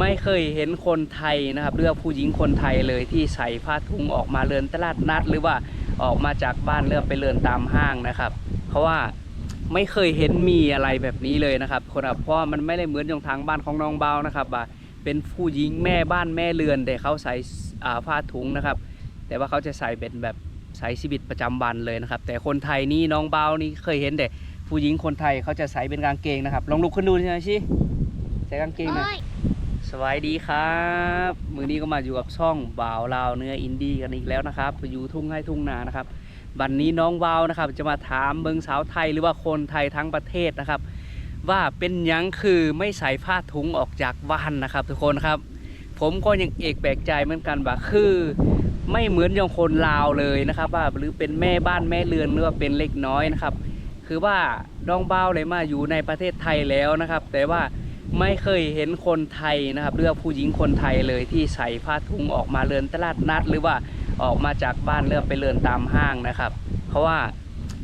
ไม่เคยเห็นคนไทยนะครับเรือผู้หญิงคนไทยเลยที่ใส่ผ้าถุงออกมาเดินตลาดนัด หรือว่าออกมาจากบ้านเรือไปเดินตามห้างนะครับ เพราะว่าไม่เคยเห็นมีอะไรแบบนี้เลยนะครับ คนครับเพราะมันไม่ได้เหมือนอย่างทางบ้านของน้องเบานะครับว่าเป็นผู้หญิงแม่บ้านแม่เรือนแต่เขาใส่ผ้าถุงนะครับ แต่ว่าเขาจะใส่เป็นแบบใช้ชีวิตประจำวันเลยนะครับ แต่คนไทยนี่น้องเบานี่เคยเห็นแต่ผู้หญิงคนไทยเขาจะใส่เป็นกางเกงนะครับ ลองลุกขึ้นดูใช่ไหมชิใส่กางเกงหนะเอ้ย วัสดีครับ มือนี้ก็มาอยู่กับช่องบ่าวลาวเนื้ออินดี้กันอีกแล้วนะครับอยู่ทุ่งให้ทุ่งนานะครับวันนี้น้องวาวนะครับ จะมาถามเมืองสาวไทยหรือว่าคนไทยทั้งประเทศนะครับ ว่าเป็นยังคือไม่ใส่ผ้าถุงออกจากบ้านนะครับ ทุกคนครับ ผมก็ยังเอกแปลกใจเหมือนกันว่าคือ ไม่เหมือนอย่างคนลาวเลยนะครับ ว่าหรือเป็นแม่บ้านแม่เรือนหรือว่าเป็นเล็กน้อยนะครับ คือว่าน้องเบ้าเลยมาอยู่ในประเทศไทยแล้วนะครับ แต่ว่า ไม่เคยเห็นคนไทยนะครับเรือว่าผู้หญิงคนไทยเลยที่ใส่ผ้าถุงออกมาเดินตลาดนัด หรือว่าออกมาจากบ้านเรือไปเดินตามห้างนะครับ เพราะว่า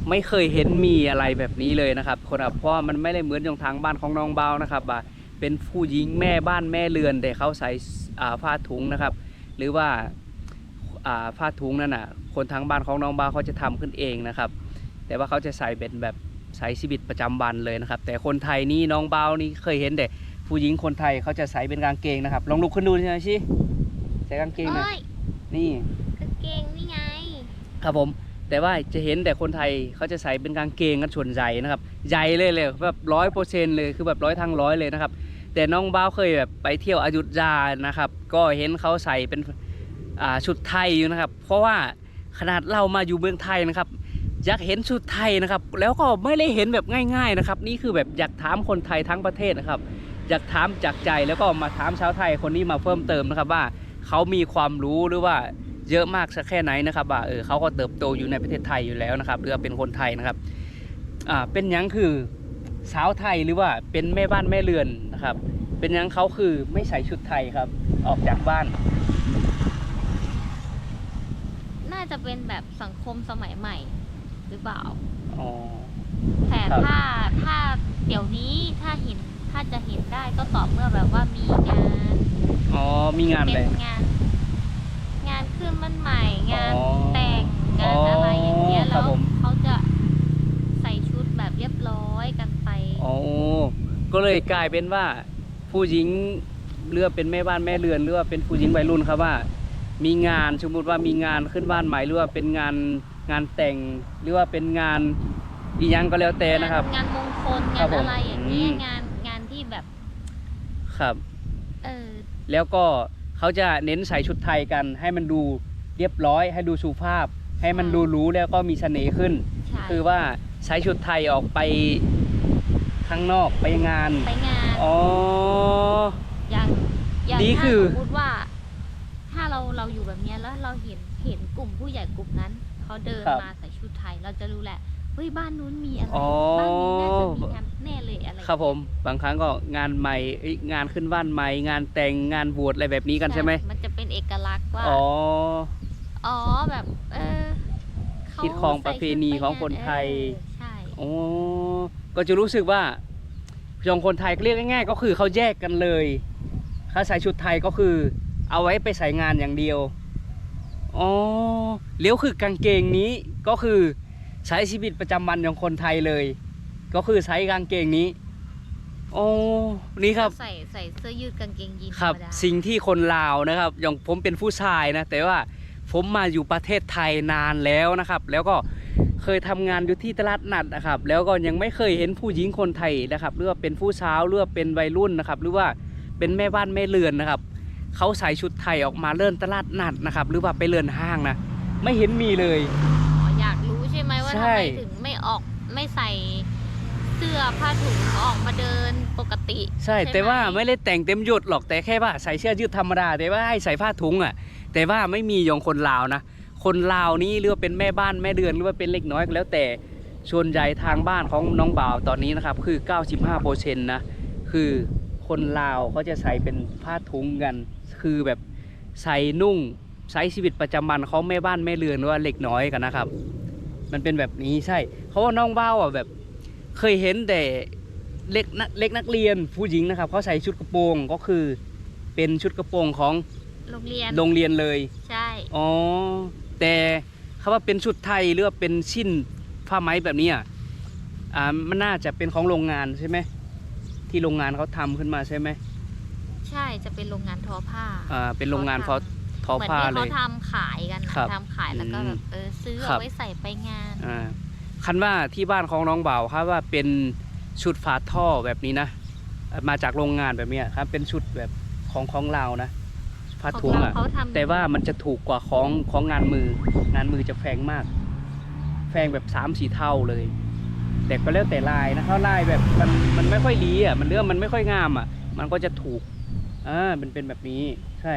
ไม่เคยเห็นมีอะไรแบบนี้เลยนะครับ คนครับเพราะมันไม่ได้เหมือนอย่างทางบ้านของน้องเบานะครับว่าเป็นผู้หญิงแม่บ้านแม่เรือนแต่เขาใส่ผ้าถุงนะครับ หรือว่าผ้าถุงนั่นน่ะคนทางบ้านของน้องเบ้าเขาจะทำขึ้นเองนะครับ แต่ว่าเขาจะใส่เป็นแบบ ใช้ชีวิตประจำวันเลยนะครับ แต่คนไทยนี่น้องเบานี่เคยเห็นแต่ผู้หญิงคนไทยเขาจะใส่เป็นกางเกงนะครับ ลองลุกขึ้นดูใช่ไหมชิใส่กางเกงหนะเอ้ยนี่กางเกงนี่ไง ครับผม แต่ว่าจะเห็นแต่คนไทยเขาจะใส่เป็นกางเกงกันส่วนใหญ่นะครับ ใหญ่เลยเลยแบบร้อยเปอร์เซ็นต์เลยคือแบบร้อยทางร้อยเลยนะครับแต่น้องเบ้าเคยแบบไปเที่ยวอยุธยานะครับ ก็เห็นเขาใส่เป็นอ่าชุดไทยอยู่นะครับ เพราะว่าขนาดเรามาอยู่เมืองไทยนะครับ อยากเห็นชุดไทยนะครับ แล้วก็ไม่ได้เห็นแบบง่าย ๆนะครับ นี่คือแบบอยากถามคนไทยทั้งประเทศนะครับ อยากถามจากใจแล้วก็มาถามชาวไทยคนนี้มาเพิ่มเติมนะครับว่าเขามีความรู้หรือว่าเยอะมากสักแค่ไหนนะครับว่าเออเขาก็เติบโตอยู่ในประเทศไทยอยู่แล้วนะครับหรือเป็นคนไทยนะครับอ่าเป็นยังคือสาวไทยหรือว่าเป็นแม่บ้านแม่เรือนนะครับ เป็นยังเขาคือไม่ใส่ชุดไทยครับ ออกจากบ้าน น่าจะเป็นแบบสังคมสมัยใหม่ หรือเปล่า อ๋อ แต่ครับ ถ้าถ้าเดี๋ยวนี้ถ้าเห็นถ้าจะเห็นได้ก็ต่อเมื่อแบบว่ามีงานอ๋อ มีงานเป็เลยนงาน งานขึ้นมันใหม่งานอ๋อแต่งงานอะไรอย่างเงี้ยครัแล้บวผม เขาจะใส่ชุดแบบเรียบร้อยกันไป อ๋อ ก็เลยกลายเป็นว่า ผู้หญิงเรือว่าเป็นแม่บ้านแม่เรือนหรือว่าเป็นผู้หญิงวัยรุ่นครับว่า มีงานสมมติว่ามีงานขึ้นบ้านใหม่หรือว่าเป็นงาน งานแต่งหรือว่าเป็นงานอีหยังก็แล้วแต่นะครับ งานมงคลครังาบนผมอะไรอย่างเงี้ยอืม งานงานที่แบบ ครับ เออแล้วก็เขาจะเน้นใส่ชุดไทยกัน ให้มันดูเรียบร้อย ให้ดูสุภาพ ให้มันดูหรู้แล้วก็มีเสน่ห์ขึ้น ใช่คือว่าใช้ชุดไทยออกไปข้างนอกไปงาน ไปงานอ๋อ อย่างอย่างนี่ถ้าคือ สมมติว่า ถ้าเราเราอยู่แบบเนี้ยแล้วเราเห็นเห็นกลุ่มผู้ใหญ่กลุ่มนั้น เขาเดินครับมาใส่ชุดไทย เราจะรู้แหละเฮ้ยบ้านนู้นมีอะไร อ๋อ บ้านนี้น่าจะมีงานแน่เลยอะไรครับผมบางครั้งก็งานใหม่เอ้ยงานขึ้นบ้านใหม่ งานแต่งงานบวชอะไรแบบนี้กันใช่ไหมมันจะเป็นเอกลักษณ์ว่า อ๋อ อ๋อแบบเออเขาคิดของประเพณีของคนไทยเออใช่โอ้ก็จะรู้สึกว่าจองคนไทยเรียกง่าย ๆ ก็คือเขาแยกกันเลยเขาใส่ชุดไทยก็คือ เอาไว้ไปใส่งานอย่างเดียว อ๋อเลี้ยวคือกางเกงนี้ก็คือใช้ชีวิตประจำวันของคนไทยเลย ก็คือใช้กางเกงนี้โอ้นี่ครับ ใส่ใส่เสื้อยืดกางเกงยีนครับธรรมดาสิ่งที่คนลาวนะครับ อย่างผมเป็นผู้ชายนะ แต่ว่าผมมาอยู่ประเทศไทยนานแล้วนะครับ แล้วก็เคยทำงานอยู่ที่ตลาดนัดนะครับ แล้วก็ยังไม่เคยเห็นผู้หญิงคนไทยนะครับหรือว่าเป็นผู้สาวหรือว่าเป็นวัยรุ่นนะครับ หรือว่าเป็นแม่บ้านแม่เรือนนะครับ เขาใส่ชุดไทยออกมาเลื่อนตลาดนัดนะครับ หรือว่าไปเลื่อนห้างนะ ไม่เห็นมีเลย อ๋ออยากรู้ใช่ไหมว่าใช่ทำไมถึงไม่ออกไม่ใส่เสื้อผ้าถุงออกมาเดินปกติใช่ไหม แต่ว่าไม่ได้แต่งเต็มยศหรอกแต่แค่ว่าใส่เสื้อยืดธรรมดา แต่ว่าให้ใส่ผ้าถุงอะ แต่ว่าไม่มีอย่างคนลาวนะ คนลาวนี่หรือว่าเป็นแม่บ้านแม่เดือนหรือว่าเป็นเล็กน้อยก็แล้วแต่ส่วนใหญ่ทางบ้านของน้องบ่าวตอนนี้นะครับ คือ 95%นะคือคนลาวเขาจะใส่เป็นผ้าถุงกัน คือแบบใส่นุ่งใช้ชีวิตประจำวันเขาแม่บ้านแม่เรือนหรือว่าเล็กน้อยกันนะครับ มันเป็นแบบนี้ใช่เขาว่าน้องบ่าวอะแบบเคยเห็นแต่เล็กนักเล็กนักเรียนผู้หญิงนะครับเขาใส่ชุดกระโปรงก็คือเป็นชุดกระโปรงของโรงเรียนโรงเรียนเลยใช่อ๋อแต่คำว่าเป็นชุดไทยหรือว่าเป็นชิ้นผ้าไหมแบบนี้อะอ่ามันน่าจะเป็นของโรงงานใช่ไหมที่โรงงานเขาทำขึ้นมาใช่ไหม ใช่จะเป็นโรงงานทอผ้าอ่าเป็นโรงงานเขาทอเหมือนผ้าที่เลเขายทำขายกันนะครับทำขายแล้วก็อืมแบบเออซื้อครัเอาบ ไว้ใส่ไปงาน อ่าคันว่าที่บ้านของน้องเบาครับว่าเป็นชุดฝาท่อแบบนี้นะเอ่อมาจากโรงงานแบบเนี้ยครับ เป็นชุดแบบของของเรานะผ้าของถุงเราอะเขาทำ แต่ว่ามันจะถูกกว่าของของงานมือ งานมือจะแพงมากแพงแบบสามสี่เท่าเลย แต่ก็แล้วแต่ลายนะถ้าลายแบบมันมันไม่ค่อยดีอะมันเรื่องมันไม่ค่อยงามอะ มันก็จะถูก อ่ามันเป็นแบบนี้ใช่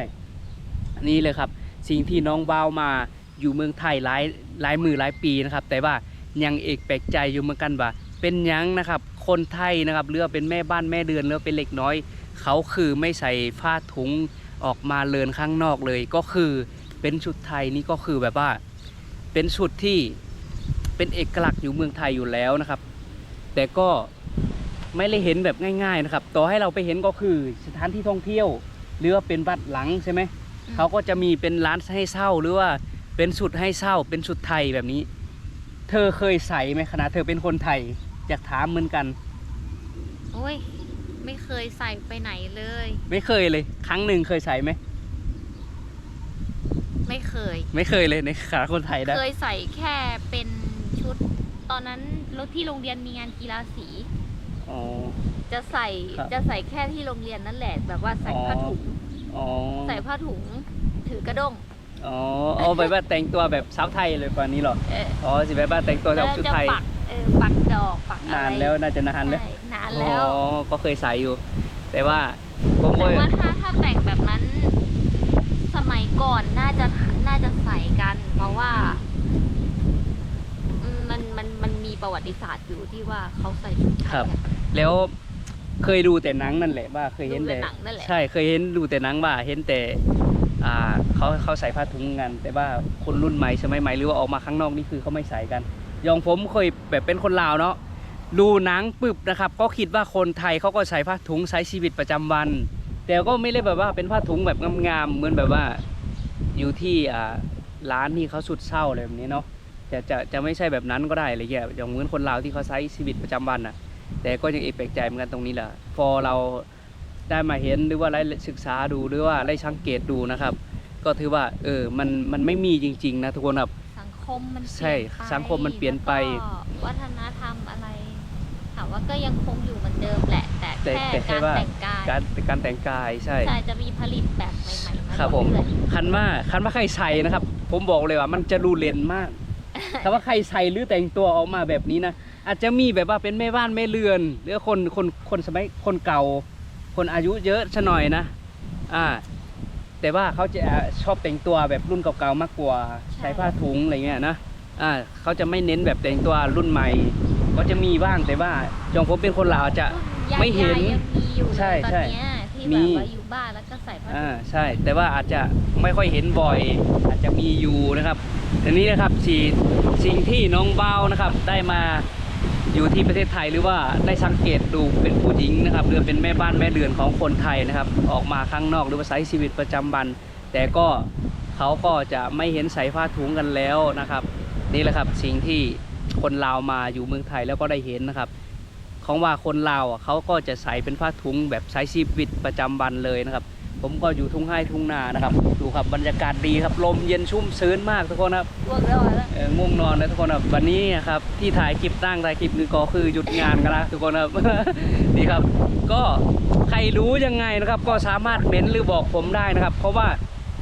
นนี้เลยครับ สิ่งที่น้องบ้าวมาอยู่เมืองไทยหลายหลายมือหลายปีนะครับ แต่ว่ายังเอกแปลกใจอยู่เหมือนกันว่า เป็นยังนะครับ คนไทยนะครับเรือเป็นแม่บ้านแม่เดือนหรือว่าเป็นเล็กน้อย เขาคือไม่ใส่ผ้าถุงออกมาเลินข้างนอกเลยก็คือเป็นชุดไทยนี่ก็คือแบบว่า เป็นชุดที่เป็นเอกลักษณ์อยู่เมืองไทยอยู่แล้วนะครับ แต่ก็ ไม่ได้เห็นแบบง่าย ๆนะครับ ต่อให้เราไปเห็นก็คือสถานที่ท่องเที่ยว หรือว่าเป็นวัดหลังใช่ไหมอืมเขาก็จะมีเป็นร้านให้เช่าหรือว่าเป็นชุดให้เช่าเป็นชุดไทยแบบนี้ เธอเคยใส่ไหมขณะเธอเป็นคนไทยอยากถามเหมือนกัน โอ้ยไม่เคยใส่ไปไหนเลย ไม่เคยเลย ครั้งหนึ่งเคยใส่ไหมไม่เคย ไม่เคยเลยในขณะคนไทยนะเคยใส่แค่เป็นชุด ตอนนั้นรถที่โรงเรียนมีงานกีฬาสี อ๋อ จะใส่ครับจะใส่แค่ที่โรงเรียนนั่นแหละ แบบว่าใส่ผ้าถุง อ๋อใส่ผ้าถุงถือกระด้งอ๋อเอาไปว่าแต่งตัวแบบสาวไทยเลยกว่านี้เหรอ เอออ๋อสิแบบว่าแต่งตัวแบบชุดจะไทย ปักเออปักดอกปักอะไรนานแล้วน่าจะนานแล้ว ใช่นานแล้ว อ๋อ ก็เคยใส่อยู่ แต่ว่าผมก็แต่ว่าถ้าถ้าแต่งแบบนั้น สมัยก่อนน่าจะน่าจะใส่กัน เพราะว่าอืมมันมันมันมีประ วัติศาสตร์อยู่ที่ว่าเขาใส่ชุดไทยครับ กัน แล้วเคยดูแต่หนังนั่นแหละว่าเคยเห็นดูแต่แต่หนังนั่นแหละ ใช่เคยเห็นดูแต่หนังว่าเห็นแต่อ่าเขาเขาใส่ผ้าถุงกัน แต่ว่าคนรุ่นใหม่สมัยใหม่หรือว่าออกมาข้างนอกนี่คือเขาไม่ใส่กันอย่างผมเคยแบบเป็นคนลาวเนาะดูหนังปึ๊บนะครับ ก็คิดว่าคนไทยเขาก็ใส่ผ้าถุงใช้ชีวิตประจำวัน แต่ก็ไม่ได้แบบว่าเป็นผ้าถุงแบบงามๆเหมือนแบบว่าอยู่ที่อ่าร้านที่เขาสุดเศร้าอะไรแบบนี้เนาะ จะจะจะไม่ใช่แบบนั้นก็ได้อะไรเงี้ยอย่างเหมือนคนลาวที่เขาใช้ชีวิตประจำวันอะ แต่ก็ยังเอกแปลกใจเหมือนกันตรงนี้แหละพอเราได้มาเห็นหรือว่าได้ศึกษาดูหรือว่าได้สังเกตดูนะครับ ก็ถือว่าเออมันมันไม่มีจริง ๆ นะทุกคนครับสังคมมันใช่เปลี่ยนไปสังคมมันเปลี่ยนไปแล้วก็วัฒนธรรมอะไรถามว่าก็ยังคงอยู่เหมือนเดิมแหละ แต่แต่แค่แต่แค่การว่าแต่งกายการการแต่งกายใช่ใช่จะมีผลิตแบบใหม่ๆมาครับผมเรื่อยคันว่าคันว่าใครใส่นะครับ ผมบอกเลยว่ามันจะรูเลนมาก ถ้าว่าใครใส่หรือแต่งตัวออกมาแบบนี้นะอาจจะมีแบบว่าเป็นแม่บ้านแม่เรือน หรือคนคนคนสมัยคนเก่า คนอายุเยอะชะหน่อยนะอ่าแต่ว่าเขาจะชอบแต่งตัวแบบรุ่นเก่าๆมากกว่าใช้ผ้าถุงอะไรเงี้ยนะอ่าเขาจะไม่เน้นแบบแต่งตัวรุ่นใหม่ ก็จะมีบ้างแต่ว่าจองผมเป็นคนลาวจะๆรุ่นยายไม่เห็นๆยังมีอยู่เลยใช่ตอนใช่เนี้ย ที่มีแบบว่าอยู่บ้านแล้วก็ใส่ผ้าถุอ่างใช่ แต่ว่าอาจจะไม่ค่อยเห็นบ่อย อาจจะมีอยู่นะครับอันนี้นะครับสิ่งสิ่งที่น้องเบ้านะครับ ได้มาอยู่ที่ประเทศไทยหรือว่าได้สังเกตดูเป็นผู้หญิงนะครับหรือเป็นแม่บ้านแม่เรือนของคนไทยนะครับ ออกมาข้างนอกหรือว่าใช้ชีวิตประจำวัน แต่ก็เขาก็จะไม่เห็นใส่ผ้าถุงกันแล้วนะครับ นี่แหละครับสิ่งที่คนลาวมาอยู่เมืองไทยแล้วก็ได้เห็นนะครับ ของว่าคนลาวอะเขาก็จะใส่เป็นผ้าถุงแบบใช้ชีวิตประจำวันเลยนะครับ ผมก็อยู่ทุ่งไร่ทุ่งนานะครับ ดูครับบรรยากาศดีครับลมเย็นชุ่มชื้นมากทุกคนครับพวกเราแล้วเออง่วงนอนนะทุกคนครับวันนี้ครับที่ถ่ายคลิปตั้งถ่ายคลิปนึงก็คือหยุดงานกันนะทุกคนครับนี่ครับ ก็ใครรู้ยังไงนะครับ ก็สามารถเม้นหรือบอกผมได้นะครับ เพราะว่า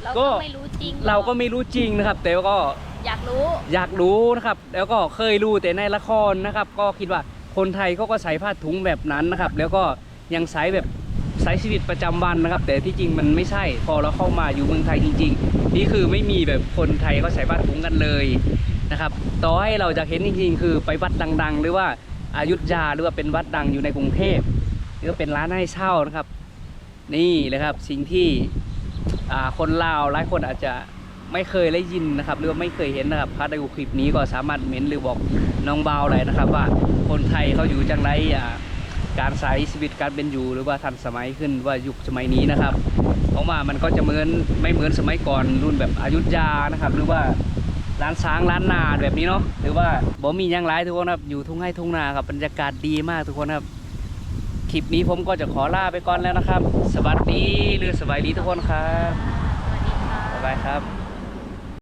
เราก็ก็ไม่รู้จริงเราก็ไม่รู้จริงนะครับ แต่ว่าก็อยากรู้อยากรู้นะครับ แล้วก็เคยดูแต่ในละครนะครับ ก็คิดว่า คนไทยเขาก็ใส่ผ้าถุงแบบนั้นนะครับ แล้วก็ยังใส่แบบใช้ชีวิตประจำวันนะครับ แต่ที่จริงมันไม่ใช่พอเราเข้ามาอยู่เมืองไทยจริง ๆ นี่คือไม่มีแบบคนไทยเขาใส่ผ้าถุงกันเลยนะครับ ต่อให้เราจะเห็นจริง ๆ คือไปวัดดัง ๆ หรือว่าอายุทยาหรือว่าเป็นวัดดังอยู่ในกรุงเทพหรือเป็นร้านให้เช่านะครับ นี่เลยครับสิ่งที่คนลาวหลายคนอาจจะ ไม่เคยได้ยินนะครับ หรือว่าไม่เคยเห็นนะครับถ้าได้ดูคลิปนี้ก็สามารถเม้นหรือบอกน้องเบาเลยนะครับ ว่าคนไทยเขาอยู่จังไรอ่าการใช้ชีวิตการเป็นอยู่หรือว่าทันสมัยขึ้นว่ายุคสมัยนี้นะครับ เพราะว่ามันก็จะเหมือนไม่เหมือนสมัยก่อนรุ่นแบบอยุธยานะครับ หรือว่าร้านช้างร้านนาแบบนี้เนาะหรือว่าบ่มีหยังไรทุกคนครับอยู่ทุ่งไร่ทุ่งนาครับบรรยากาศดีมากทุกคนครับคลิปนี้ผมก็จะขอลาไปก่อนแล้วนะครับ สวัสดีหรือสบายดีทุกคนครับสวัสดีค่ะบ๊ายบายครับ